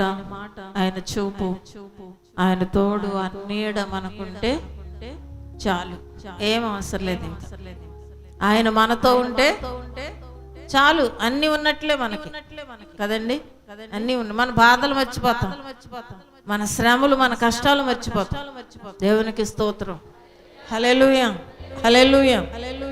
మాట ఆయన చూపు చూపు ఆయన తోడు అన్నీడ మనకుంటే చాలు. ఏం అవసరం లేదు ఆయన మనతో ఉంటే చాలు. అన్ని ఉన్నట్లే మనకి. కదండి? అన్ని ఉన్న మన బాధలు మర్చిపోతాం. మన శ్రమలు మన కష్టాలు మర్చిపోతాం. దేవునికి స్తోత్రం. హలెలుయా హలెలుయా హలెలుయా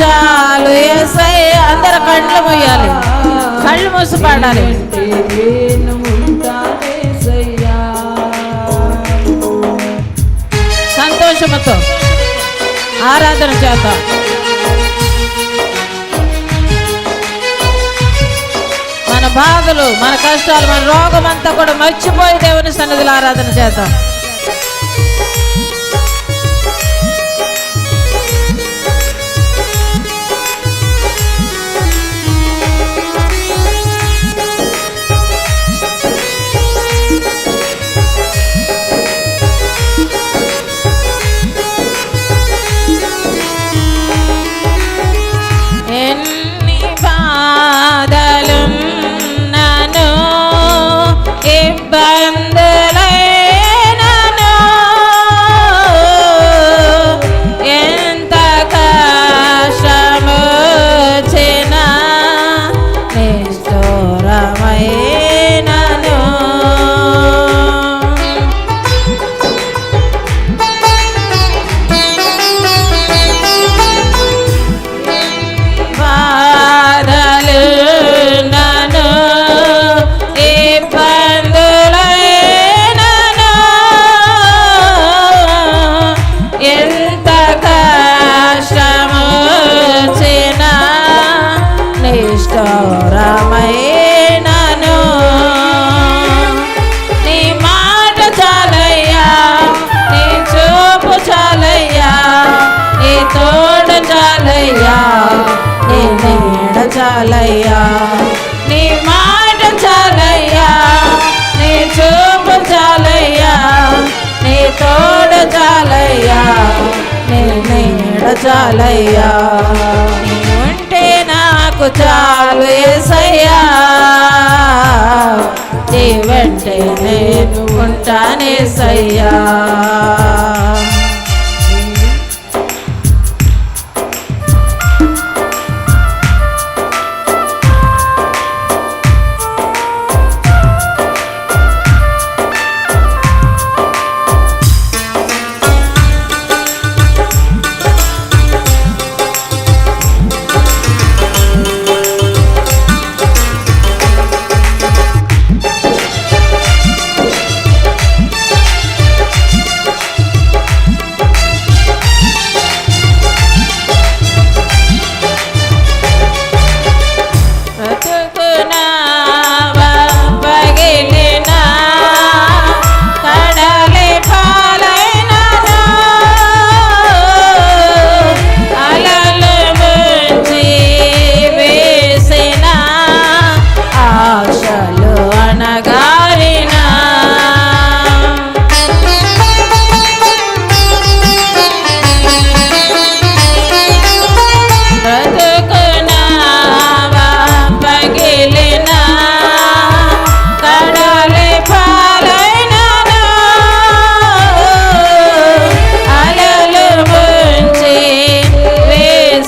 చాలు. ఏసై అందరు కళ్ళు మొయ్యాలి. కళ్ళు మూసి పాడాలి. సంతోషముతో ఆరాధన చేద్దాం. మన బాధలు మన కష్టాలు మన రోగం అంతా కూడా మర్చిపోయి దేవుని సన్నిధిలో ఆరాధన చేద్దాం. చాలయ్యా. నీ ఉంటే నాకు చాలు ఏసయ్యా. నీ వెంటే నేను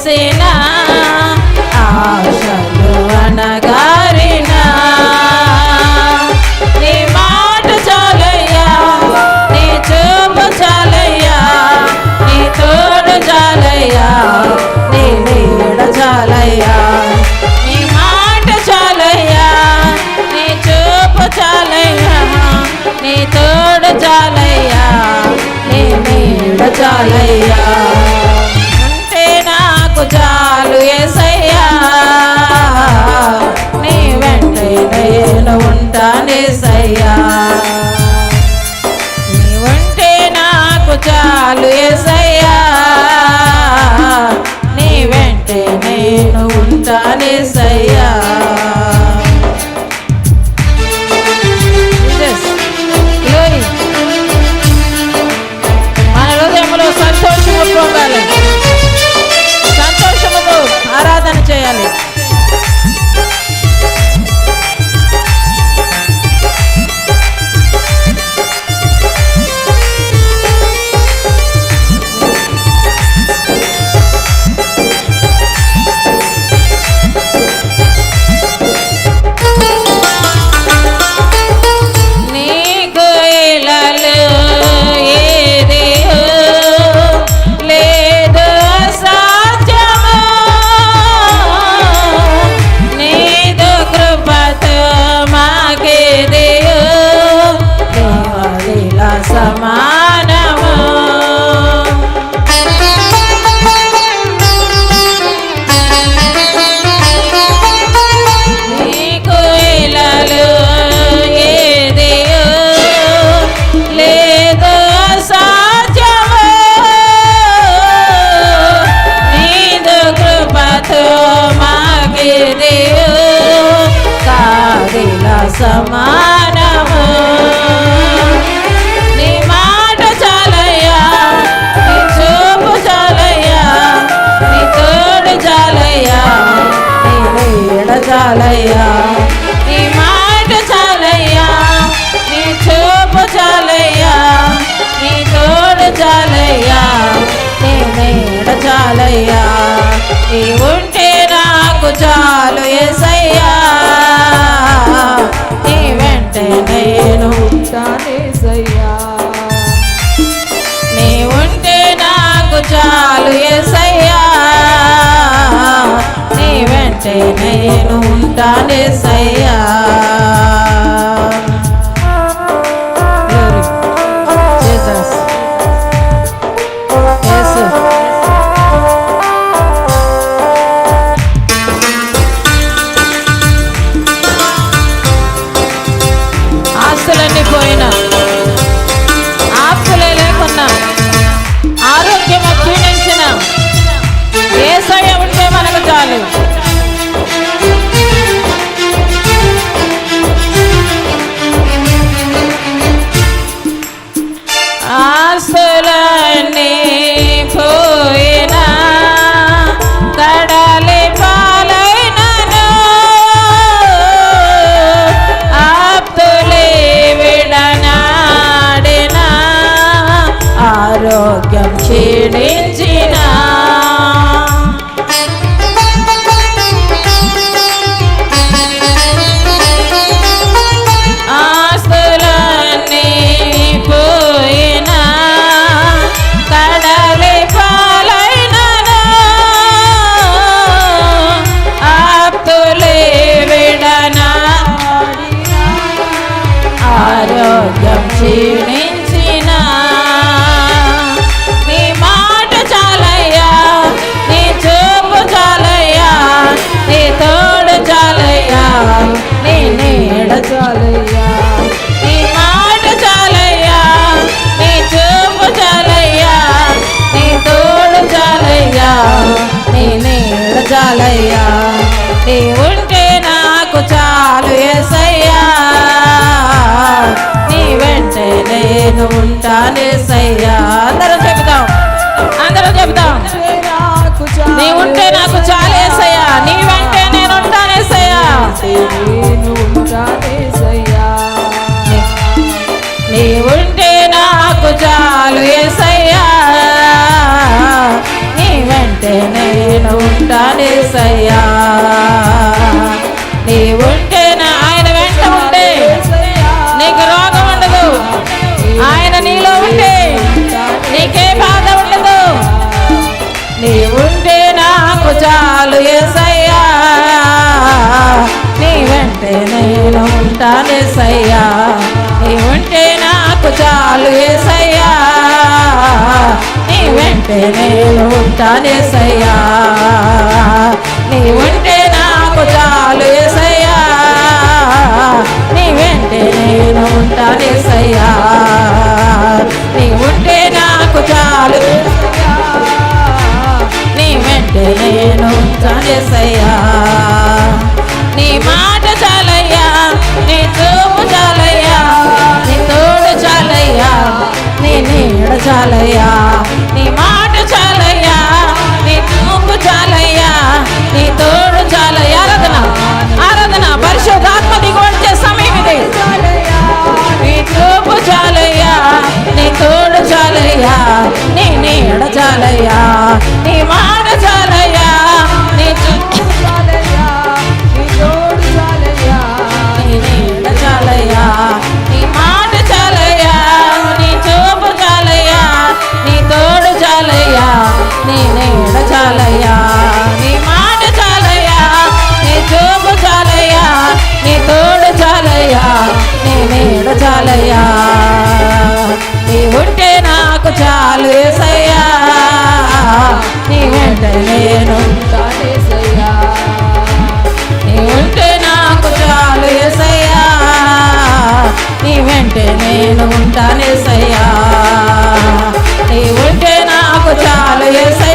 সেনা ఏసయ్యా. ఉంటే నాకు చాలు ఏసయ్యా. నీడ నేను ఉంటానేసయ్యా నీ ఉంటే నాకు చాలు ఎసయ్యా నీ వెంటే నేను ఉంటానేసయ్యా అందరం చెబుతాం. అందరం చెబుతాం. నీ ఉంటే నాకు చాలు ఎసయ్యా నీ వెంటే నేను ఉంటానేసయ్యా నేను నీ ఉంటే నాకు చాలు ఎసయ్యా నీ వెంటే నేను ఉంటానేసయ్యా నీ ఉంటానేసయ్యా నీ ఉంటే నాకు చాలు ఏసయ్యా నీ వెంటే నేను ఉంటానేసయ్యా నీ ఉంటే నాకు చాలు ఏసయ్యా నీ వెంటే నేను ఉంటానేసయ్యా నీ ఉంటే నాకు చాలు నీ వెంటే నేను ఉంటానేసయ్యా నీ మాట చాలా చాలయ్యా. నీ మాట చాలయ్యా. నీ చూపు చాలయ్యా. నీ తోడు చాలయ్యా. ఆరాధన ఆరాధన. పరిశుద్ధాత్మ దిగుబడి సమయం ఇది. నీ చూపు చాలయ్యా. నీ తోడు చాలయ్యా. నీ నీడ చాలయ్యా. నీ మాట చాలు ఏసయ్యా నీ వెంట నేను చాలేసయ్యా. నీ ఉంటే నాకు చాలు ఏసయ్యా నీ వెంట నేను ఉంటానేసయ్యా. నీ ఉంటే నాకు చాలు ఏసయ్యా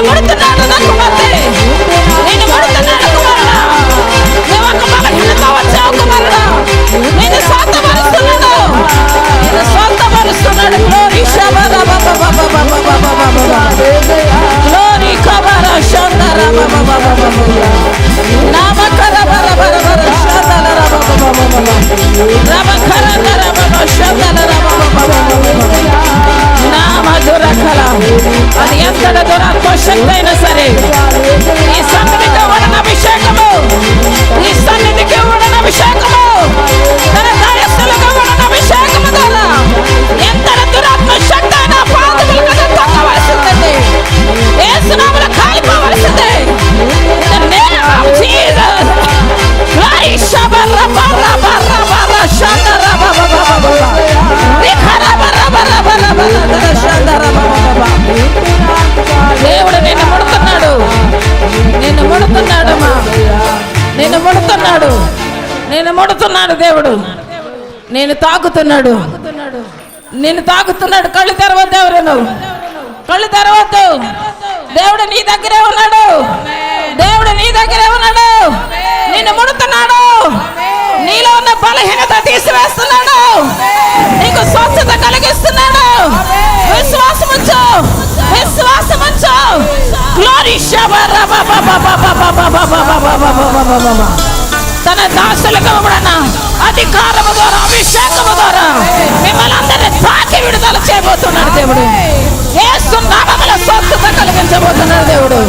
Rabakara, Rabakara, Rabakara, Rabakara, Rabakara, మధుర కళ. అది ఎంత దురాత్మ శక్తి అయినా సరే ఈ సన్నిధితో ఉన్న అభిషేకము. ఈ సన్నిధికి ఉన్న అభిషేకము. తన కార్యస్థలకు ఉన్న అభిషేకము ఎంత దురాత్మ నేను తాకుతున్నాడు నేను తాకుతున్నాడు కళ్ళు తెరవద్దు ఎవరు కళ్ళు తెరవద్దు. దేవుడు నీ దగ్గరే ఉన్నాడు. దేవుడు నీ దగ్గరే ఉన్నాడు. నిన్ను ముడుతున్నాడు. నీలో ఉన్న బలహీనత తీసివేస్తున్నాడు. నీకు స్వచ్ఛత కలిగిస్తున్నాడు. విశ్వాసం ఉంచు. విశ్వాసం ఉంచు. గ్లోరీ తన దాసులకు ఇవ్వబడిన అధికారము ద్వారా అభిషేకము ద్వారా మిమ్మల్ని అందరినీ తాకి విడుదల చేయబోతున్నాడు దేవుడు యేసు నామముల స్వస్థత కలిగించబోతున్నాడు దేవుడు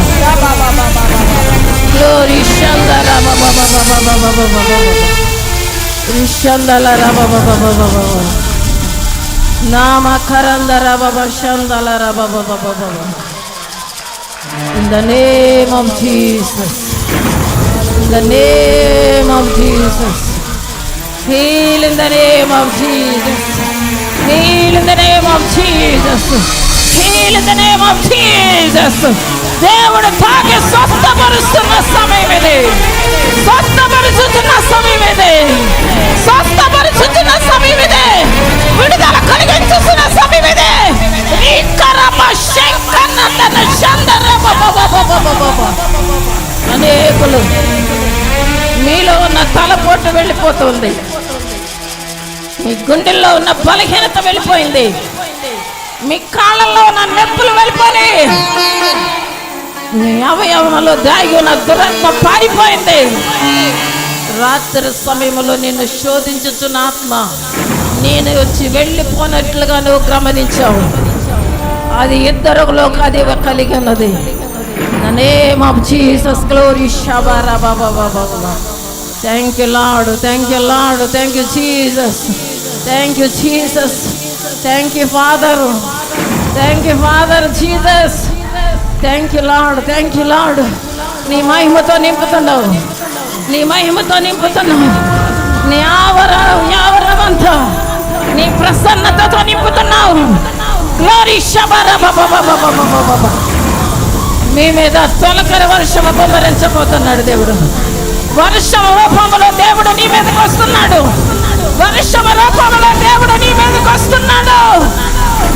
గ్లోరీ శందర రిషందల రబ In the name of Jesus. In the name of Jesus. Heal in the name of Jesus. Heal in the name of Jesus. Heal in the name of Jesus. దేవుడు తాకి స్వస్థపరుస్తున్న సమయం ఇది స్వస్థపరుచుతున్న సమయం ఇది స్వస్థపరుచుతున్న సమయం ఇది విడుదల కలిగించుతున్న సమయం ఇది రీకరమ శంకరనందన చందరమ అనేకులు మీలో ఉన్న తలపోటు వెళ్ళిపోతుంది. మీ గుండెల్లో ఉన్న బలహీనత వెళ్ళిపోయింది. మీ కాళ్ళల్లో ఉన్న నొప్పులు వెళ్ళిపోయి మీ అవయవంలో దాగి ఉన్న దురాత్మ పారిపోయింది. రాత్రి సమయంలో నిన్ను శోధించుచున్న ఆత్మ నేను వచ్చి వెళ్ళిపోనట్లుగా నువ్వు గమనించావు. అది ఇద్దరులోకి అది కలిగి ఉన్నది name of Jesus glory షబారా Baba Baba Baba thank you lord thank you lord thank you Jesus thank you Jesus thank you father thank you father Jesus thank you lord thank you lord నీ మహిమతో నింపుతున్నావు నీ మహిమతో నింపుతున్నావు నీ ఆవరణం ఆవరణమంతా నీ ప్రసన్నతతో నింపుతున్నావు glory షబారా బాబా బాబా బాబా బాబా మీ మీద తొలకరి వర్షము కుమరించబోతున్నాడు దేవుడు. వర్షం రూపంలో దేవుడు నీ మీదకి వస్తున్నాడు. వర్షం రూపంలో దేవుడు నీ మీదకి వస్తున్నాడు.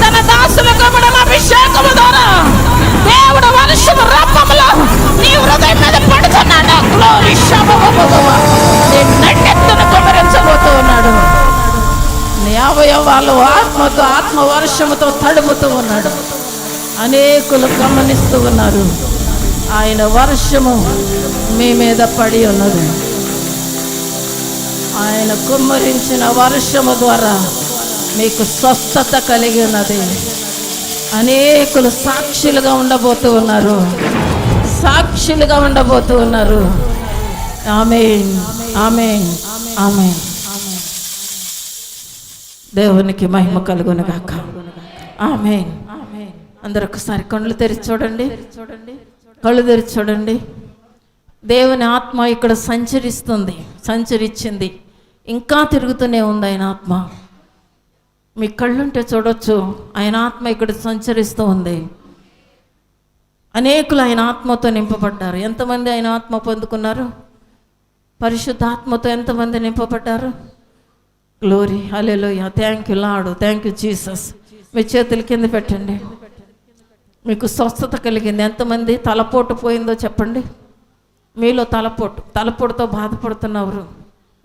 తన దాసుల ఇవ్వడం అభిషేకము ద్వారా దేవుడు వర్షం రూపంలో నీ హృదయం మీద పడుతున్నాడు. గ్లోరీ నీ కుమరించబోతూ ఉన్నాడు. నీ అవయవాలు ఆత్మతో ఆత్మ వర్షముతో తడుముతూ ఉన్నాడు. అనేకులు గమనిస్తూ ఉన్నారు. ఆయన వర్షము మీ మీద పడి ఉన్నది. ఆయన కుమ్మరించిన వర్షము ద్వారా మీకు స్వస్థత కలిగి ఉన్నది. అనేకులు సాక్షులుగా ఉండబోతూ ఉన్నారు. సాక్షులుగా ఉండబోతూ ఉన్నారు. ఆమె ఆమె ఆమె దేవునికి మహిమ కలుగునుగాక ఆమె అందరు ఒకసారి కళ్ళు తెరిచి చూడండి. చూడండి కళ్ళు తెరిచి చూడండి. దేవుని ఆత్మ ఇక్కడ సంచరిస్తుంది సంచరించింది. ఇంకా తిరుగుతూనే ఉంది ఆయన ఆత్మ. మీ కళ్ళుంటే చూడొచ్చు ఆయన ఆత్మ ఇక్కడ సంచరిస్తూ ఉంది. అనేకులు ఆయన ఆత్మతో నింపబడ్డారు. ఎంతమంది ఆయన ఆత్మ పొందుకున్నారు? పరిశుద్ధాత్మతో ఎంతమంది నింపబడ్డారు? Glory alleluia thank you Lord thank you Jesus మీ చేతుల కింద పెట్టండి. మీకు స్వస్థత కలిగింది. ఎంతమంది తలపోటు పోయిందో చెప్పండి. మీలో తలపోటు తలపోటుతో బాధపడుతున్నవారు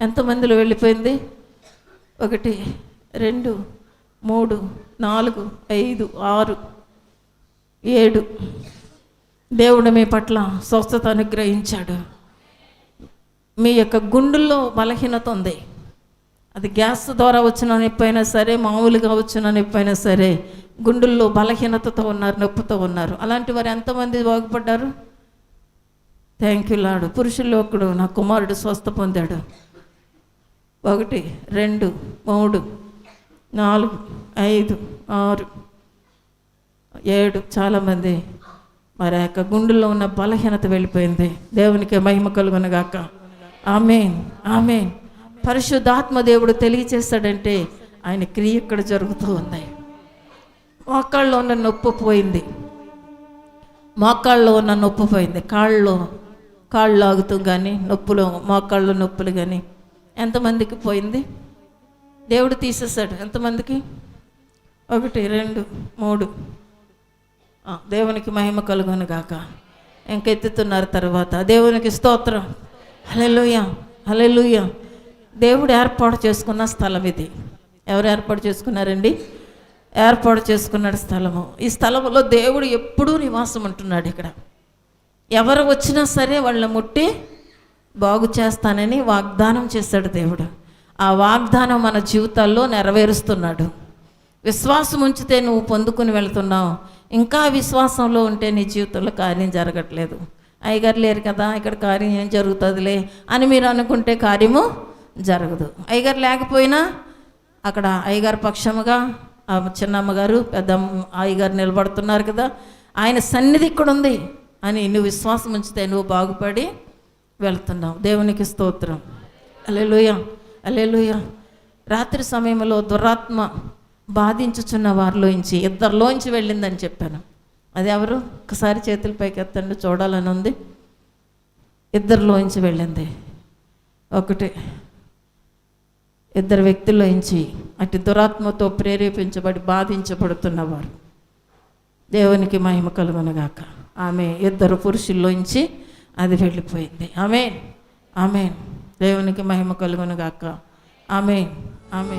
ఎంతమందిలో వెళ్ళిపోయింది? ఒకటి రెండు మూడు నాలుగు ఐదు ఆరు ఏడు. దేవుడు మీ పట్ల స్వస్థత అనుగ్రహించాడు. మీ యొక్క గుండెల్లో బలహీనత ఉంది. అది గ్యాస్ ద్వారా వచ్చిన నొప్పి అయినా సరే మామూలుగా వచ్చిన నొప్పి అయినా సరే గుండెల్లో బలహీనతతో ఉన్నారు నొప్పితో ఉన్నారు. అలాంటి వారు ఎంతమంది బాగుపడ్డారు? థ్యాంక్ యూ లాడు పురుషుల్లో ఒకడు నా కుమారుడు స్వస్థ పొందాడు. ఒకటి రెండు మూడు నాలుగు ఐదు ఆరు ఏడు చాలామంది. మరి ఆ యొక్క గుండెల్లో ఉన్న బలహీనత వెళ్ళిపోయింది. దేవునికి మహిమ కలుగునగాక. ఆమెన్ ఆమెన్ పరిశుద్ధాత్మ దేవుడు తెలియచేస్తాడంటే ఆయన క్రియ ఇక్కడ జరుగుతూ ఉంది. మోకాళ్ళలో ఉన్న నొప్పి పోయింది. మోకాళ్ళలో ఉన్న నొప్పి పోయింది. కాళ్ళలో కాళ్ళు లాగుతూ కానీ నొప్పులు మోకాళ్ళు నొప్పులు కానీ ఎంతమందికి పోయింది? దేవుడు తీసేశాడు. ఎంతమందికి? ఒకటి రెండు మూడు. దేవునికి మహిమ కలుగును గాక. ఇంకెత్తుతున్నారు తర్వాత. దేవునికి స్తోత్రం. హలెలుయ హలెలుయ దేవుడు ఏర్పాటు చేసుకున్న స్థలం ఇది. ఎవరు ఏర్పాటు చేసుకున్నారండి? ఏర్పాటు చేసుకున్నాడు స్థలము. ఈ స్థలంలో దేవుడు ఎప్పుడూ నివాసం ఉంటున్నాడు ఇక్కడ. ఎవరు వచ్చినా సరే వాళ్ళ ముట్టి బాగు చేస్తానని వాగ్దానం చేశాడు దేవుడు. ఆ వాగ్దానం మన జీవితాల్లో నెరవేరుస్తున్నాడు. విశ్వాసం ఉంచితే నువ్వు పొందుకుని వెళ్తున్నావు. ఇంకా విశ్వాసంలో ఉంటే నీ జీవితంలో కార్యం జరగట్లేదు. అయ్యగారు లేరు కదా ఇక్కడ కార్యం ఏం జరుగుతుందిలే అని మీరు అనుకుంటే కార్యము జరగదు. అయ్యగారు లేకపోయినా అక్కడ అయ్యగారు పక్షముగా చిన్నమ్మగారు పెద్ద అయ్యగారు నిలబడుతున్నారు కదా ఆయన సన్నిధి ఇక్కడ ఉంది అని నువ్వు విశ్వాసం ఉంచితే నువ్వు బాగుపడి వెళ్తున్నావు. దేవునికి స్తోత్రం. అలెలుయ అలెలుయ రాత్రి సమయంలో దురాత్మ బాధించుచున్న వారిలోంచి ఇద్దరిలోంచి వెళ్ళిందని చెప్పాను. అది ఎవరు ఒకసారి చేతుల పైకి ఎత్తండి చూడాలని ఉంది. ఇద్దరిలోంచి వెళ్ళింది. ఒకటి ఇద్దరు వ్యక్తుల్లోంచి అటు దురాత్మతో ప్రేరేపించబడి బాధించబడుతున్నవారు. దేవునికి మహిమ కలుగునగాక. ఆమె ఇద్దరు పురుషుల్లోంచి అది వెళ్ళిపోయింది. ఆమె ఆమె దేవునికి మహిమ కలుగునగాక. ఆమె ఆమె